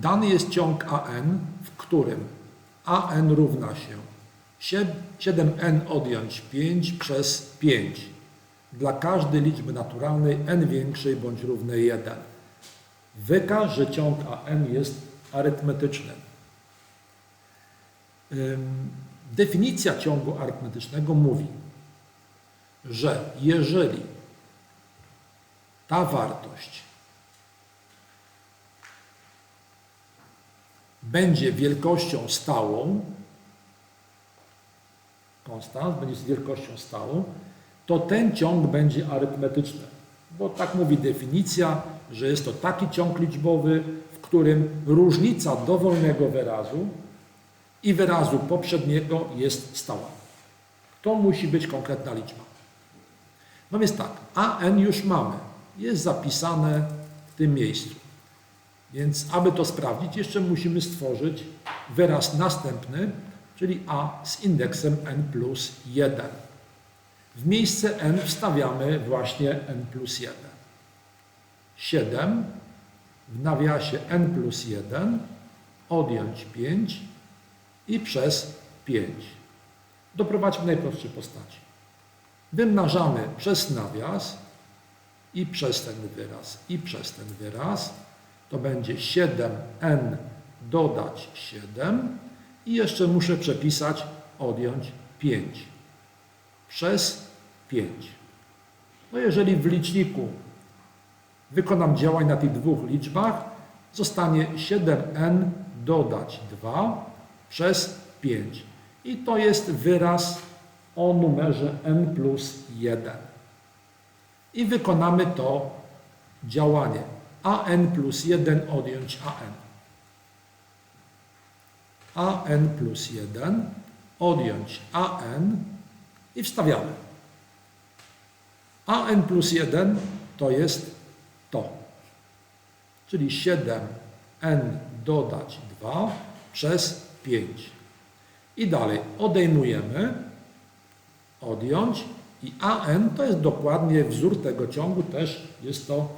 Dany jest ciąg AN, w którym AN równa się sie- 7n odjąć 5 przez 5 dla każdej liczby naturalnej n większej bądź równej 1. Wykaż, że ciąg AN jest arytmetyczny. Definicja ciągu arytmetycznego mówi, że jeżeli ta wartość będzie wielkością stałą, konstans będzie z wielkością stałą, to ten ciąg będzie arytmetyczny. Bo tak mówi definicja, że jest to taki ciąg liczbowy, w którym różnica dowolnego wyrazu i wyrazu poprzedniego jest stała. To musi być konkretna liczba. No więc tak, AN już mamy. Jest zapisane w tym miejscu. Więc aby to sprawdzić, jeszcze musimy stworzyć wyraz następny, czyli a z indeksem n plus 1. W miejsce n wstawiamy właśnie n plus 1. 7 w nawiasie n plus 1 odjąć 5 i przez 5. Doprowadźmy najprostszej postaci. Wymnażamy przez nawias i przez ten wyraz, i przez ten wyraz. To będzie 7n dodać 7 i jeszcze muszę przepisać odjąć 5 przez 5. No jeżeli w liczniku wykonam działań na tych dwóch liczbach, zostanie 7n dodać 2 przez 5. I to jest wyraz o numerze n plus 1. I wykonamy to działanie. An plus 1 odjąć an. an plus 1 odjąć an i wstawiamy. an plus 1 to jest to. Czyli 7n dodać 2 przez 5. I dalej odejmujemy, odjąć i an to jest dokładnie wzór tego ciągu, też jest to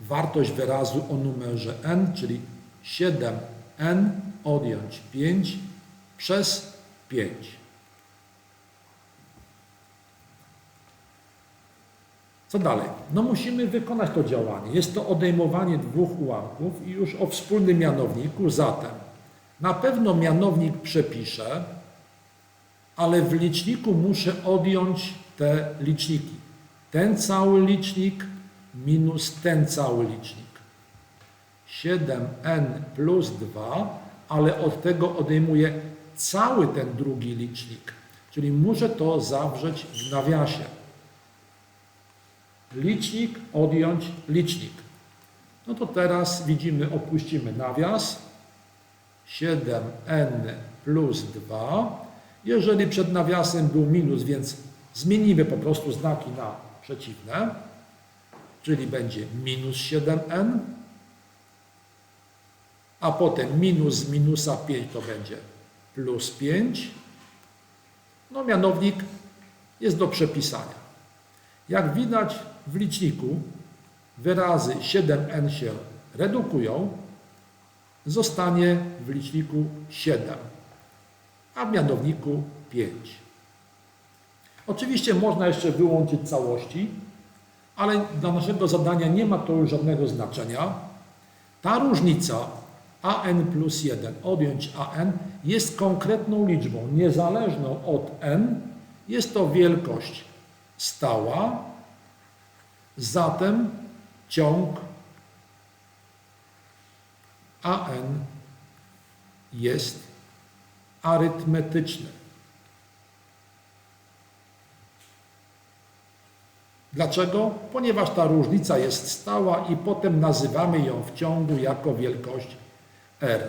wartość wyrazu o numerze n, czyli 7n odjąć 5 przez 5. Co dalej? No musimy wykonać to działanie. Jest to odejmowanie dwóch ułamków i już o wspólnym mianowniku. Zatem na pewno mianownik przepiszę, ale w liczniku muszę odjąć te liczniki. Ten cały licznik minus ten cały licznik. 7n plus 2, ale od tego odejmuję cały ten drugi licznik. Czyli muszę to zawrzeć w nawiasie. Licznik odjąć licznik. No to teraz widzimy, opuścimy nawias. 7n plus 2. Jeżeli przed nawiasem był minus, więc zmienimy po prostu znaki na przeciwne, czyli będzie minus 7n, a potem minus minusa 5 to będzie plus 5. No mianownik jest do przepisania. Jak widać w liczniku wyrazy 7n się redukują, zostanie w liczniku 7, a w mianowniku 5. Oczywiście można jeszcze wyłączyć całości, ale dla naszego zadania nie ma to już żadnego znaczenia. Ta różnica an plus 1 odjąć an jest konkretną liczbą, niezależną od n. Jest to wielkość stała, zatem ciąg an jest arytmetyczny. Dlaczego? Ponieważ ta różnica jest stała i potem nazywamy ją w ciągu jako wielkość r.